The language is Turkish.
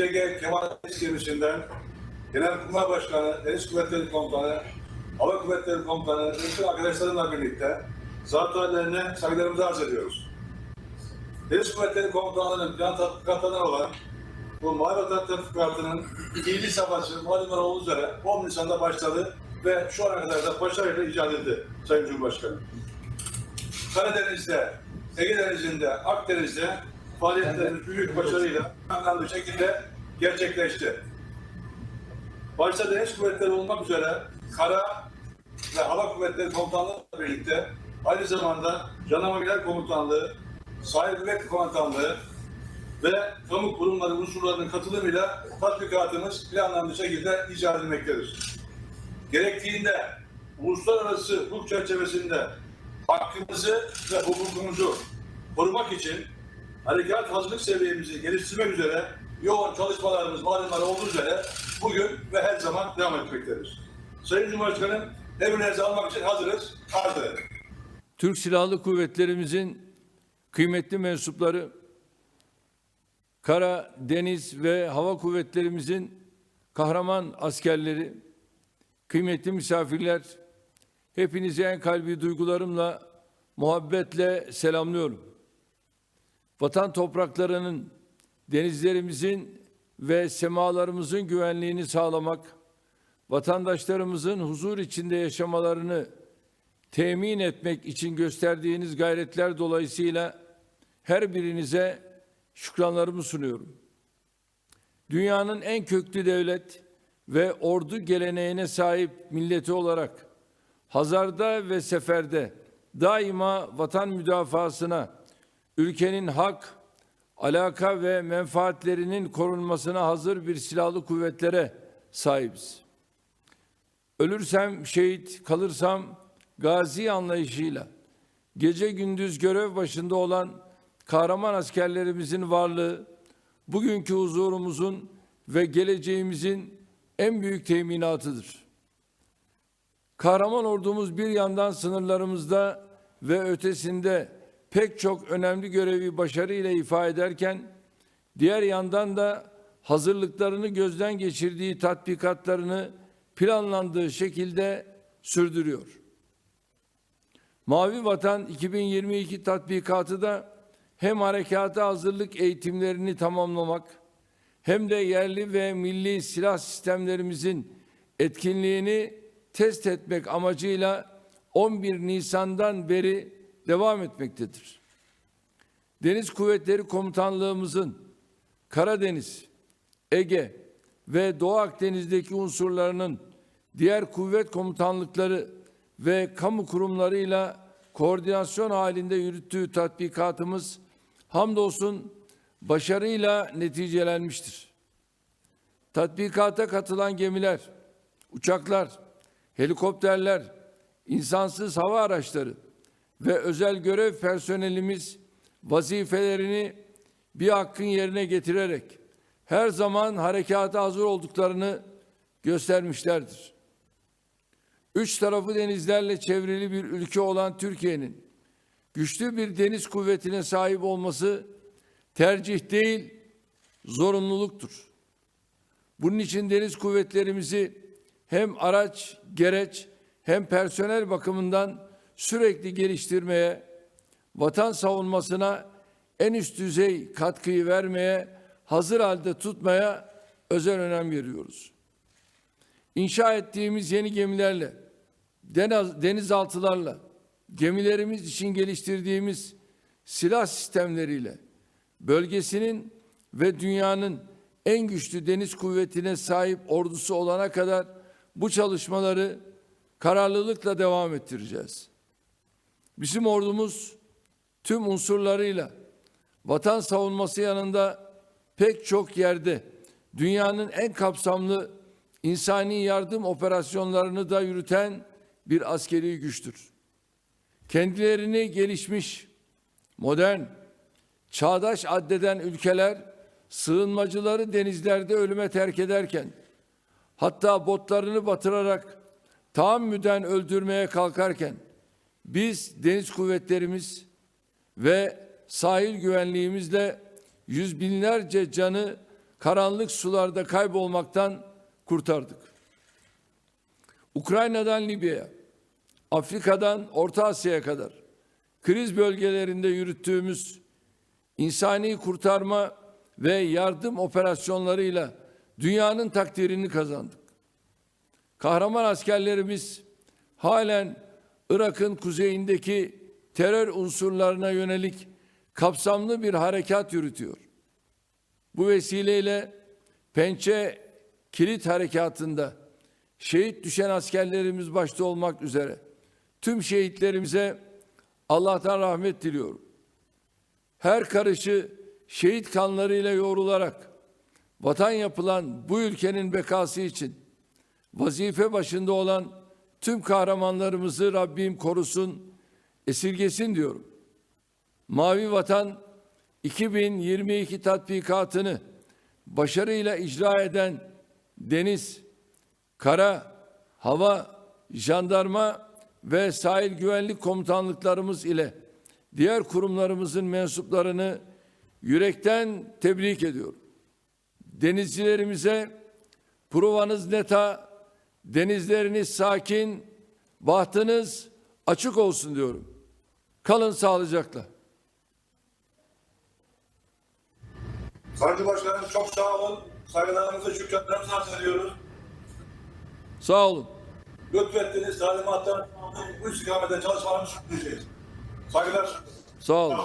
YG Kemal Ateş Gemisi'nden Genelkurmay Başkanı, Deniz Kuvvetleri Komutanı, Hava Kuvvetleri Komutanı, bütün arkadaşlarımla birlikte zat hallerine saygılarımızı arz ediyoruz. Deniz Kuvvetleri Komutanlığı'nın plan tatbikatlarından olan bu Mavi Vatan Tatbikatı'nın ikinci safhası malumunuz olduğu üzere 10 Nisan'da başladı ve şu ana kadar da başarıyla icat edildi Sayın Cumhurbaşkanı. Karadeniz'de, Ege Denizi'nde, Akdeniz'de faaliyetlerimiz büyük başarıyla anlamlı şekilde gerçekleşti. Başta Deniz Kuvvetleri olmak üzere Kara ve Hava Kuvvetleri Komutanlığı birlikte aynı zamanda Jandarma Komutanlığı, Sahil Kuvvet Komutanlığı ve kamu kurumları unsurlarının katılımıyla tatbikatımız planlanmış şekilde icra edilmektedir. Gerektiğinde uluslararası hukuk çerçevesinde hakkımızı ve hukukumuzu korumak için harekat hazırlık seviyemizi geliştirmek üzere yoğun çalışmalarımız malumlar olduğu üzere bugün ve her zaman devam etmektedir. Sayın Cumhurbaşkanım emrinizi almak için hazırız. Arz. Türk Silahlı Kuvvetlerimizin kıymetli mensupları, kara, deniz ve hava kuvvetlerimizin kahraman askerleri, kıymetli misafirler, hepinizi en kalbi duygularımla, muhabbetle selamlıyorum. Vatan topraklarının, denizlerimizin ve semalarımızın güvenliğini sağlamak, vatandaşlarımızın huzur içinde yaşamalarını temin etmek için gösterdiğiniz gayretler dolayısıyla her birinize şükranlarımı sunuyorum. Dünyanın en köklü devlet ve ordu geleneğine sahip milleti olarak hazarda ve seferde daima vatan müdafasına, ülkenin hak, alaka ve menfaatlerinin korunmasına hazır bir silahlı kuvvetlere sahibiz. Ölürsem şehit, kalırsam gazi anlayışıyla gece gündüz görev başında olan kahraman askerlerimizin varlığı bugünkü huzurumuzun ve geleceğimizin en büyük teminatıdır. Kahraman ordumuz bir yandan sınırlarımızda ve ötesinde pek çok önemli görevi başarıyla ifa ederken diğer yandan da hazırlıklarını gözden geçirdiği tatbikatlarını planlandığı şekilde sürdürüyor. Mavi Vatan 2022 tatbikatı da hem harekata hazırlık eğitimlerini tamamlamak hem de yerli ve milli silah sistemlerimizin etkinliğini test etmek amacıyla 11 Nisan'dan beri devam etmektedir. Deniz Kuvvetleri Komutanlığımızın Karadeniz, Ege ve Doğu Akdeniz'deki unsurlarının diğer kuvvet komutanlıkları ve kamu kurumlarıyla koordinasyon halinde yürüttüğü tatbikatımız hamdolsun başarıyla neticelenmiştir. Tatbikata katılan gemiler, uçaklar, helikopterler, insansız hava araçları ve özel görev personelimiz vazifelerini bir hakkın yerine getirerek her zaman harekata hazır olduklarını göstermişlerdir. Üç tarafı denizlerle çevrili bir ülke olan Türkiye'nin güçlü bir deniz kuvvetine sahip olması tercih değil, zorunluluktur. Bunun için deniz kuvvetlerimizi hem araç, gereç hem personel bakımından sürekli geliştirmeye, vatan savunmasına en üst düzey katkıyı vermeye, hazır halde tutmaya özel önem veriyoruz. İnşa ettiğimiz yeni gemilerle, deniz- denizaltılarla, gemilerimiz için geliştirdiğimiz silah sistemleriyle bölgesinin ve dünyanın en güçlü deniz kuvvetine sahip ordusu olana kadar bu çalışmaları kararlılıkla devam ettireceğiz. Bizim ordumuz tüm unsurlarıyla vatan savunması yanında pek çok yerde dünyanın en kapsamlı insani yardım operasyonlarını da yürüten bir askeri güçtür. Kendilerini gelişmiş, modern, çağdaş addeden ülkeler sığınmacıları denizlerde ölüme terk ederken hatta botlarını batırarak tahammüden öldürmeye kalkarken biz deniz kuvvetlerimiz ve sahil güvenliğimizle yüz binlerce canı karanlık sularda kaybolmaktan kurtardık. Ukrayna'dan Libya'ya, Afrika'dan Orta Asya'ya kadar kriz bölgelerinde yürüttüğümüz insani kurtarma ve yardım operasyonlarıyla dünyanın takdirini kazandık. Kahraman askerlerimiz halen Irak'ın kuzeyindeki terör unsurlarına yönelik kapsamlı bir harekat yürütüyor. Bu vesileyle Pençe Kilit Harekatı'nda şehit düşen askerlerimiz başta olmak üzere tüm şehitlerimize Allah'tan rahmet diliyorum. Her karışı şehit kanlarıyla yoğrularak vatan yapılan bu ülkenin bekası için vazife başında olan tüm kahramanlarımızı Rabbim korusun, esirgesin diyorum. Mavi Vatan 2022 tatbikatını başarıyla icra eden deniz, kara, hava, jandarma ve sahil güvenlik komutanlıklarımız ile diğer kurumlarımızın mensuplarını yürekten tebrik ediyorum. Denizcilerimize provanız neta, denizleriniz sakin, bahtınız açık olsun diyorum. Kalın sağlıcakla. Sayın Başkanım çok sağ olun. Saygılarımızı, şükranlarımızı arz ediyoruz. Sağ olun. Lütfettiniz talimatlar bu istikamette çalışmalarımızı sürdüreceğiz. Saygılar. Sağ olun.